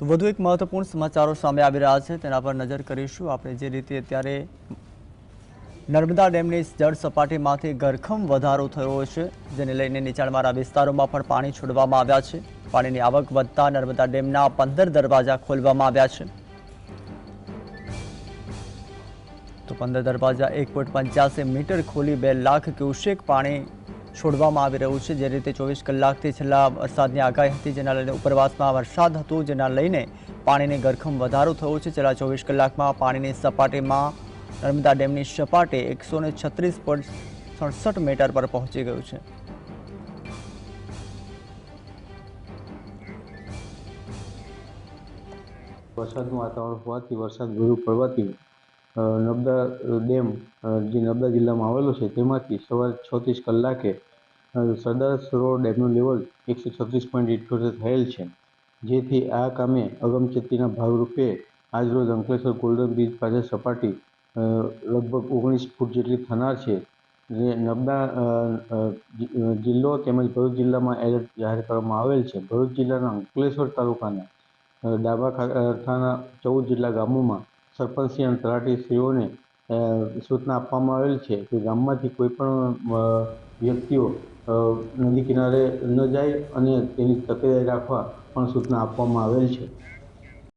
તો વધુ એક મહત્વપૂર્ણ સમાચારો સામે આવી રહ્યા છે. તેના પર નજર કરીશું. આપણે જે રીતે અત્યારે નર્મદા ડેમની જળ સપાટીમાંથી ગરખમ વધારો થયો છે, જેને લઈને નીચાણવાળા વિસ્તારોમાં પણ પાણી છોડવામાં આવ્યા છે. પાણીની આવક વધતા નર્મદા ડેમના પંદર દરવાજા ખોલવામાં આવ્યા છે. તો પંદર દરવાજા એક મીટર ખોલી બે લાખ ક્યુસેક પાણી છોડવામાં આવી રહ્યું છે. જે રીતે ચોવીસ કલાકથી છેલ્લા વરસાદની આગાહી હતી, જેના લઈને ઉપરવાસમાં વરસાદ હતો, જેના લઈને પાણીની ગરખમ વધારો થયો છે. છેલ્લા ચોવીસ કલાકમાં પાણીની સપાટીમાં નર્મદા ડેમની સપાટી એકસો ને છત્રીસ પોઈન્ટ સડસઠ મીટર પર પહોંચી ગયું છે. વરસાદનું વાતાવરણ હોવાથી વરસાદ વધુ પડવાથી નર્મદા ડેમ જે નર્મદા જિલ્લામાં આવેલો છે, તેમાંથી સવારે છત્રીસ કલાકે સરદાર સરોવર ડેમનું લેવલ એકસો છત્રીસ પોઈન્ટ ઇઠ્યોતેર થયેલ છે. જેથી આ કામે અગમચેતીના ભાગરૂપે આજરોજ અંકલેશ્વર ગોલ્ડન બ્રિજ પાસે સપાટી લગભગ ઓગણીસ ફૂટ જેટલી થનાર છે. જે નર્મદા જિલ્લો તેમજ ભરૂચ જિલ્લામાં એલર્ટ જાહેર કરવામાં આવેલ છે. ભરૂચ જિલ્લાના અંકલેશ્વર તાલુકાના ડાબા ખાતાના ચૌદ જેટલા ગામોમાં સરપંચશ્રી અને તલાટીશ્રીઓને સૂચના આપવામાં આવેલ છે કે ગામમાંથી કોઈ પણ વ્યક્તિઓ નદી કિનારે ન જાય અને તેની તકેદારી રાખવા પણ સૂચના આપવામાં આવેલ છે.